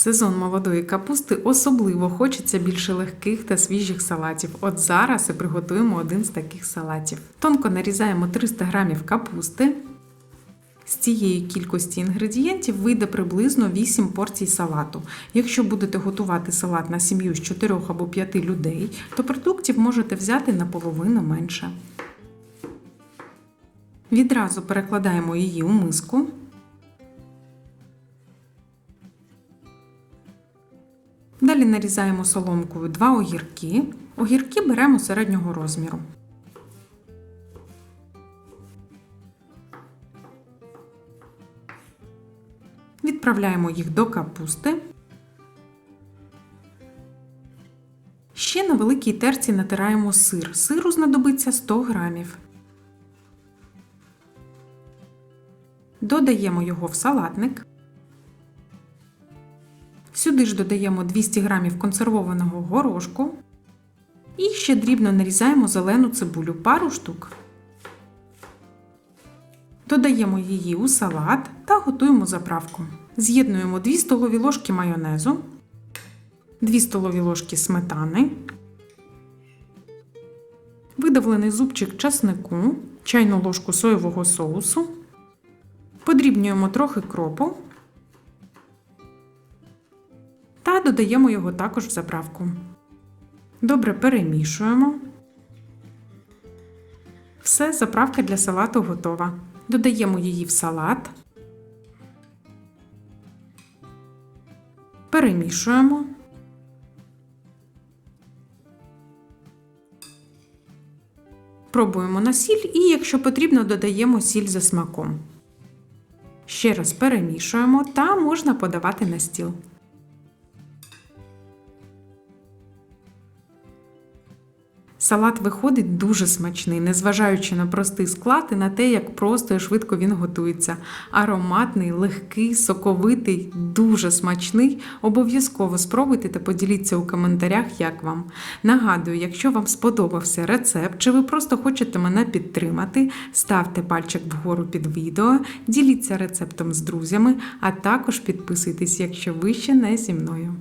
сезон молодої капусти особливо хочеться більше легких та свіжих салатів. От зараз і приготуємо один з таких салатів. Тонко нарізаємо 300 грамів капусти. З цієї кількості інгредієнтів вийде приблизно 8 порцій салату. Якщо будете готувати салат на сім'ю з 4 або 5 людей, то продуктів можете взяти наполовину менше. Відразу перекладаємо її у миску. Далі нарізаємо соломкою 2 огірки. Огірки беремо середнього розміру. Відправляємо їх до капусти. Ще на великій терці натираємо сир. Сиру знадобиться 100 грамів. Додаємо його в салатник. Сюди ж додаємо 200 грамів консервованого горошку. І ще дрібно нарізаємо зелену цибулю пару штук. Додаємо її у салат та готуємо заправку. З'єднуємо 2 столові ложки майонезу, 2 столові ложки сметани, видавлений зубчик часнику, чайну ложку соєвого соусу, подрібнюємо трохи кропу додаємо його також в заправку. Добре перемішуємо. Все, заправка для салату готова. Додаємо її в салат. Перемішуємо. Пробуємо на сіль і, якщо потрібно, додаємо сіль за смаком. Ще раз перемішуємо та можна подавати на стіл. Салат виходить дуже смачний, незважаючи на простий склад і на те, як просто і швидко він готується. Ароматний, легкий, соковитий, дуже смачний. Обов'язково спробуйте та поділіться у коментарях, як вам. Нагадую, якщо вам сподобався рецепт, чи ви просто хочете мене підтримати, ставте пальчик вгору під відео, діліться рецептом з друзями, а також підписуйтесь, якщо ви ще не зі мною.